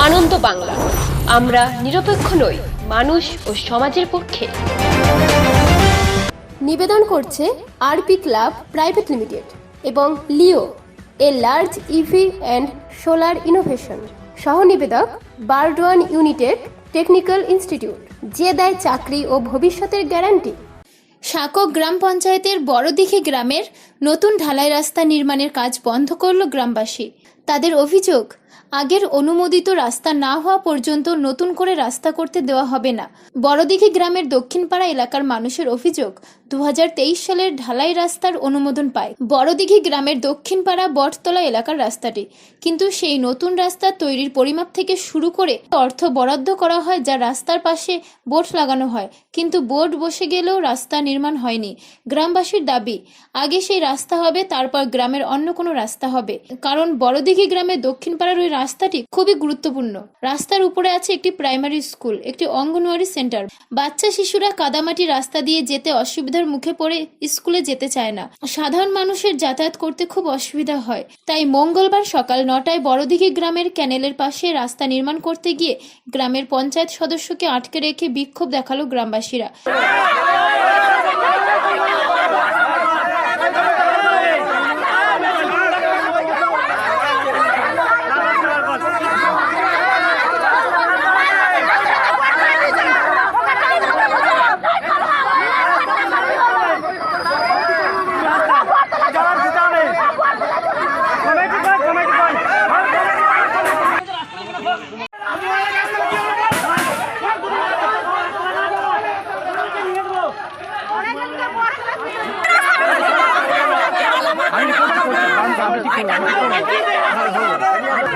আনন্দ বাংলা। আমরা নিরপেক্ষ নই মানুষ ও সমাজের পক্ষে। নিবেদন করছে আরপি ক্লাব প্রাইভেট লিমিটেড এবং Leo a large EV and solar innovation. সহ নিবেদক বারডোয়ান ইউনিটেড টেকনিক্যাল ইনস্টিটিউট যে দেয় চাকরি ও ভবিষ্যতের গ্যারান্টি। সাকক গ্রাম পঞ্চায়েতের বড়দিঘি গ্রামের নতুন ঢালাই রাস্তা নির্মাণের কাজ বন্ধ করল গ্রামবাসী। তাদের অভিযোগ আগের অনুমোদিত রাস্তা না হওয়া পর্যন্ত নতুন করে রাস্তা করতে দেওয়া হবে না। বড়দিঘি গ্রামের দক্ষিণপাড়া এলাকার মানুষের অভিযোগ দু হাজার তেইশ সালের ঢালাই রাস্তার অনুমোদন পায়। বড়দিঘি গ্রামের দক্ষিণপাড়া বটতলা এলাকার রাস্তাটি। কিন্তু সেই নতুন রাস্তা তৈরির পরিমাপ থেকে শুরু করে অর্থ বরাদ্দ করা হয় যা রাস্তার পাশে বোট লাগানো হয়। কিন্তু বোট বসে গেলেও রাস্তা নির্মাণ হয়নি। গ্রামবাসীর দাবি, আগে সেই রাস্তা হবে, তারপর গ্রামের অন্য কোনো রাস্তা হবে। কারণ বড়দিঘি গ্রামের দক্ষিণ পাড়ার ওই রাস্তাটি খুবই গুরুত্বপূর্ণ। রাস্তার উপরে আছে একটি প্রাইমারি স্কুল, একটি অঙ্গনওয়াড়ি সেন্টার। বাচ্চা, শিশুরা কাদামাটি রাস্তা দিয়ে যেতে অসুবিধার মুখে পড়ে স্কুলে যেতে চায় না। সাধারণ মানুষের যাতায়াত করতে খুব অসুবিধা হয়। তাই মঙ্গলবার সকাল নটায় বড়দিঘি গ্রামের ক্যানেলের পাশে রাস্তা নির্মাণ করতে গিয়ে গ্রামের পঞ্চায়েত সদস্যকে আটকে রেখে বিক্ষোভ দেখাল গ্রামবাসীরা।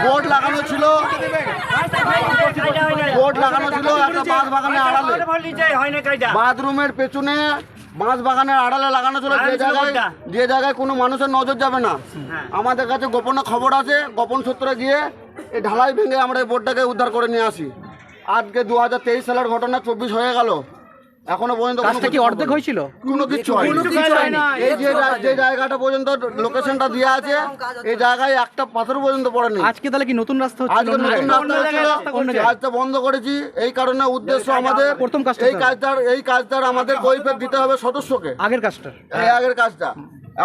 বোর্ড লাগানো ছিল। বোর্ড লাগানো ছিল একটা বাঁশ বাগানের আড়ালে। বাথরুমের পেছনে বাঁশ বাগানের আড়ালে লাগানো ছিল যে জায়গায় যে জায়গায় কোনো মানুষের নজর যাবে না। আমাদের কাছে গোপন খবর আছে গোপন সূত্রে গিয়ে এই ঢালাই ভেঙে আমরা এই বোর্ডটাকে উদ্ধার করে নিয়ে আসি। আজকে দু হাজার তেইশ সালের ঘটনা চব্বিশ হয়ে গেল। এখনও পর্যন্ত কাজটা কি অর্ধেক হয়েছিল? কোনো কিছু হয়নি। এই যে যে জায়গাটা পর্যন্ত লোকেশনটা দেওয়া আছে এই জায়গায় একটা পাথর পর্যন্ত পড়েনি। আজকে তাহলে কি নতুন রাস্তা হচ্ছে? আজকে নতুন রাস্তা হচ্ছিল কাজটা বন্ধ করেছি। এই কারণে উদ্দেশ্য আমাদের প্রথম কাজটা এই কাজটার এই কাজটার আমাদের কৈফিয়ত দিতে হবে সদস্যকে। আগের কাজটা এই আগের কাজটা।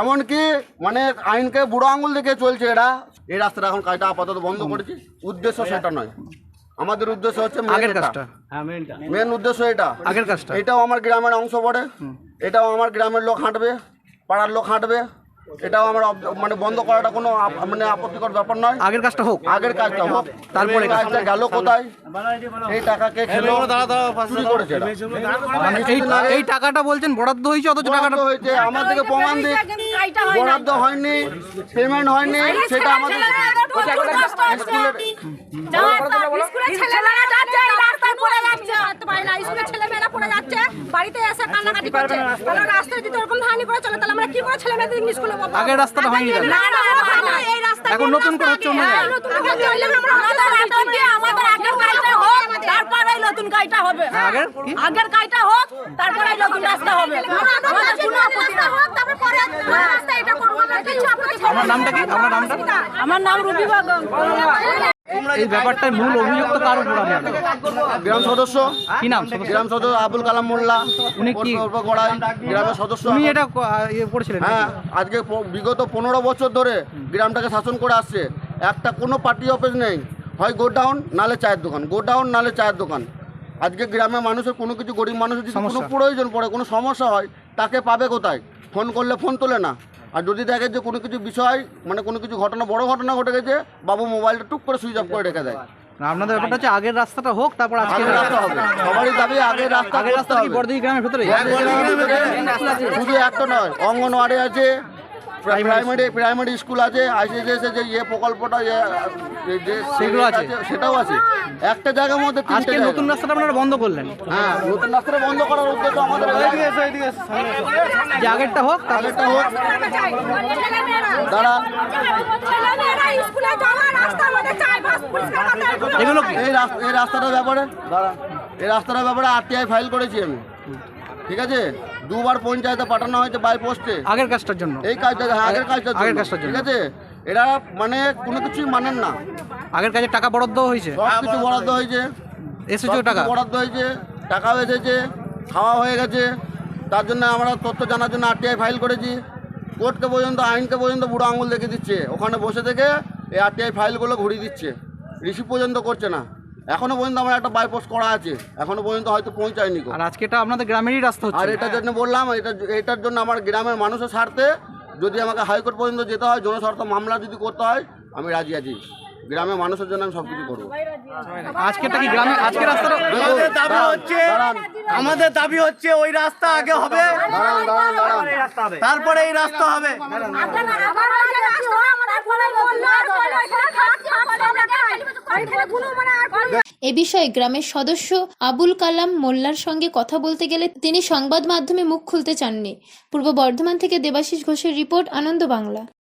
এমনকি মানে আইনকে বুড়ো আঙুল দেখে চলছে এরা। এই রাস্তাটা এখন কাজটা আপাতত বন্ধ করেছি। উদ্দেশ্য সেটা নয়। আমাদের উদ্দেশ্য হচ্ছে আগের কাজটা। মেন উদ্দেশ্য এটা। আগের কাজটা। এটাও আমার গ্রামের অংশ পড়ে এটাও আমার গ্রামের লোক হাঁটবে পাড়ার লোক হাঁটবে। এটাও আমার অব- মানে বন্ধ করাটা কোনো মানে আপত্তিকর ব্যাপার নয়। আগের কাজটা হোক। আগের কাজটা হোক। তারপরে কাজটা গেল কোথায়? এই টাকাকে খেলো? চুরি করেছে। মানে এই এই টাকাটা বলছেন বরাদ্দ হয়েছে অথচ টাকাটা হয়েছে। আমার থেকে প্রমাণ দিক। বরাদ্দ হয়নি পেমেন্ট হয়নি সেটা আমাদের বাড়িতে এসে কান্নাকাটি করছে। তাহলে রাস্তায় যদি ওরকম হানি করে চলে তাহলে আমরা কি করে ছেলেমেয়েদের ইংলিশ স্কুলে বলব রাস্তাটা হয়নি না না এই রাস্তা এখন নতুন করে হচ্ছে আমরা আমাদের আগের কাজটা হোক তারপর এই নতুন কাজটা হবে। আগের? কি? আগের কাজটা হোক তারপর নতুন রাস্তা হবে। আমাদের কোনো আপত্তি না। হোক তারপর রাস্তা এটা করব আমরা আমার নামটা কি? আমার নামটা? আমার নাম রুবি বাগম। এই ব্যাপারটার মূল অভিযুক্ত কার উপর আপনার গ্রাম সদস্য। কি নাম? গ্রাম সদস্য আবুল কালাম মোল্লা। উনি কি? গড়াই গ্রামের সদস্য। তুমি এটা ইয়ে করেছিলেন হ্যাঁ আজকে বিগত পনেরো বছর ধরে গ্রামটাকে শাসন করে আসছে। একটা কোনো পার্টি অফিস নেই। হয় গোডাউন নালে চায়ের দোকান। গোডাউন নালে চায়ের দোকান। আজকে গ্রামে মানুষের কোনো কিছু গরিব মানুষের যদি কোনো প্রয়োজন পড়ে কোনো সমস্যা হয় তাকে পাবে কোথায়? ফোন করলে ফোন তোলে না। আর যদি দেখে যে কোনো কিছু বিষয় মানে কোনো কিছু ঘটনা বড় ঘটনা ঘটে গেছে বাবু মোবাইলটা টুক করে সুইচ অফ করে রেখে দেয়। আপনাদের ব্যাপারটা হচ্ছে আগের রাস্তাটা হোক তারপর আজকে রাস্তা হবে। সবারই দাবি আগের রাস্তা আগের রাস্তা কি হবে। গ্রামের ভেতরে। শুধু একটা নয় অঙ্গনওয়াড়ি আছে প্রাইমারি প্রাইমারি স্কুল আছে আইসিডিএস যে ইয়ে প্রকল্পটা ইয়ে, যে- সেগুলো আছে? সেটাও আছে। একটা জায়গার মধ্যে তিনটে আজকে নতুন রাস্তাটা আপনারা বন্ধ করলেন? হ্যাঁ নতুন রাস্তাটা বন্ধ করার উদ্দেশ্য আমাদের যে আগেরটা হোক আগেরটা হোক। দাঁড়ান এগুলো এই রাস্তা এই রাস্তাটার ব্যাপারে দাঁড়ান এই রাস্তাটার ব্যাপারে আরটিআই ফাইল করেছি আমি। ঠিক আছে? দুবার পঞ্চায়েতে পাঠানো হয়েছে বাই পোস্টে আগের কাজটার জন্য। এই কাজটা হ্যাঁ, আগের কাজটা আগের কাজটার জন্য। ঠিক আছে? এরা মানে কোনো কিছুই মানেন না। আগের কাজে টাকা বরাদ্দ হয়েছে? সব কিছু বরাদ্দ হয়েছে। এসেছে সব কিছু টাকা বরাদ্দ হয়েছে। টাকাও এসেছে খাওয়া হয়ে গেছে। তার জন্য আমরা তথ্য জানার জন্য আরটিআই ফাইল করেছি। কোর্টকে পর্যন্ত আইনকে পর্যন্ত বুড়ো আঙুল দেখে দিচ্ছে। ওখানে বসে থেকে এই আরটিআই ফাইলগুলো ঘুরিয়ে দিচ্ছে। রিসিভ পর্যন্ত করছে না। এখনও পর্যন্ত আমার একটা বাইপাস করা আছে এখনও পর্যন্ত হয়তো পৌঁছায়নি গো। আর আজকে এটা আপনাদের গ্রামেরই রাস্তা আর হচ্ছে এটার জন্য বললাম এটা এটার জন্য আমার গ্রামের মানুষের স্বার্থে যদি আমাকে হাইকোর্ট পর্যন্ত যেতে হয় জনস্বার্থ মামলা যদি করতে হয় আমি রাজি আছি গ্রামের মানুষের জন্য আমি সব কিছু করব আজকেটা কি গ্রামে আজকে রাস্তাটা আমাদের দাবি হচ্ছে আমাদের দাবি হচ্ছে ওই রাস্তা আগে হবে দাঁড়ান দাঁড়ান দাঁড়ান তারপরে এই রাস্তা হবে আপনারা আবার ওই যে রাস্তা আমাদের ফলে বলল আর বলল এখানে খাট খাট আমরা খাই এখানে কোনো মানে আর কোনো এ বিষয়ে গ্রামের সদস্য আবুল কালাম মোল্লার সঙ্গে কথা বলতে গেলে তিনি সংবাদ মাধ্যমে মুখ খুলতে চাননি। পূর্ব বর্ধমান থেকে দেবাশিস ঘোষের রিপোর্ট আনন্দ বাংলা।